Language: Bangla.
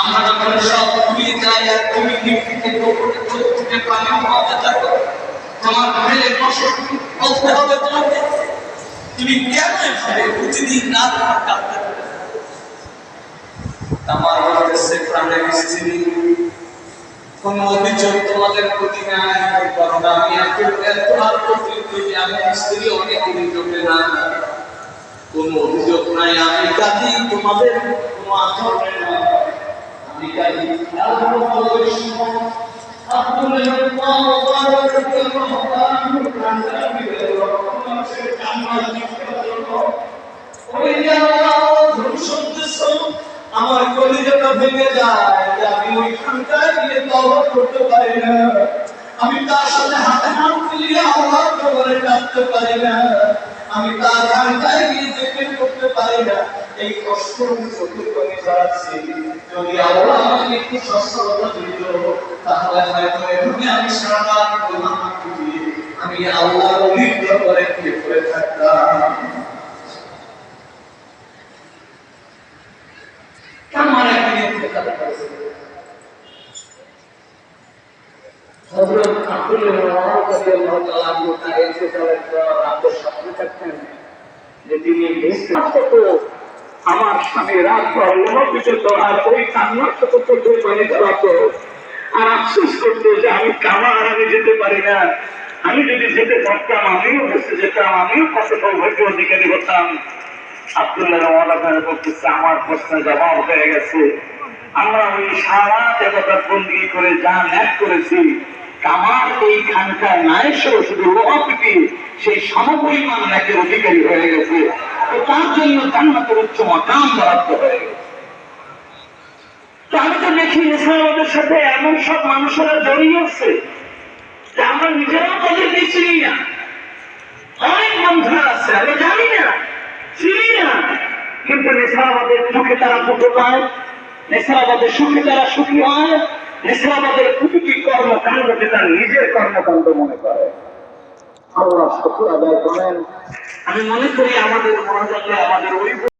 আমরা যখন সব ভুলে যাই আর তুমি নিভৃতে গোপনে চোখ থেকে পানি পাওয়া থাকো, তোমার ফেলে নষ্ট বলতে হবে তোমাকে, তুমি কেন এভাবে প্রতিদিন রাত রাত কাঁদতে আমার বলতেছে প্রাণের স্ত্রী কোন অভিযোগ তোমাদের প্রতি নাই কারণ আমি এত এত আত্মতৃপ্তি আমি স্ত্রী অনেক অভিযোগে না কোন অভিযোগ নাই। আমি কাঁদি তোমাদের কোনো আচরণে আমি শুনতেছো আমার কলিজাটা ভেঙে যায় আমি ওইখানটায় গিয়ে তওবা করতে পারি না। আমি তার সাথে হাতে হাত মিলিয়ে আল্লাহ করে ডাকতে পারি না। আমি তার খানটায় গিয়ে জেকের করতে পারি না। এই কষ্ট আমি চোখে করে যাচ্ছি। যদি আল্লাহ আমাকে একটু সচ্ছলতা দিত, তাহলে হয়তো এভাবে আমি সারা গোলাম আমি আল্লাহর অভিজ্ঞ করে দিয়ে করে থাকতাম। আমার একদিন ইন্তেকাল আব্দুল রহমান রাদিয়াল্লাহু তাআলা তার ইন্তেকালের পর আমার স্বামী রাত পানি ধরাতো আর আফসোস করতো যে আমি কামা আর আমি যেতে পারি না। আমি যদি যেতে পারতাম, আমিও বেঁচে যেতাম, আমিও কত সৌভাগ্য অধিকারী হতাম। আব্দুল্লাহ আমার প্রশ্নের জবাব হয়ে গেছে। আমরা করে যা ন্যাক করেছি। কামার এই খানকায় না শুধু লোহা পিটি সেই সমপরিমাণ ন্যাকের অধিকারী হয়ে গেছে, তো তার জন্য জান্নাতের উচ্চ মাকাম বরাদ্দ হয়ে গেছে। তো আমি তো দেখি ইসলামাদের সাথে এমন সব মানুষেরা জড়িয়ে আছে যে আমরা নিজেরাও তাদেরকে চিনি না। অনেক বন্ধুরা আছে আমি জানি না, চিনি না। কিন্তু নেশাবাদের সুখে তারা দুটো পায় নেশাবাদের সুখে তারা সুখী হয় নেশাবাদের প্রতিটি কর্মকাণ্ডকে তার নিজের কর্মকাণ্ড মনে করে। আল্লাহ শুক্র আমি মনে করি আমাদের মনোযোগে আমাদের ওই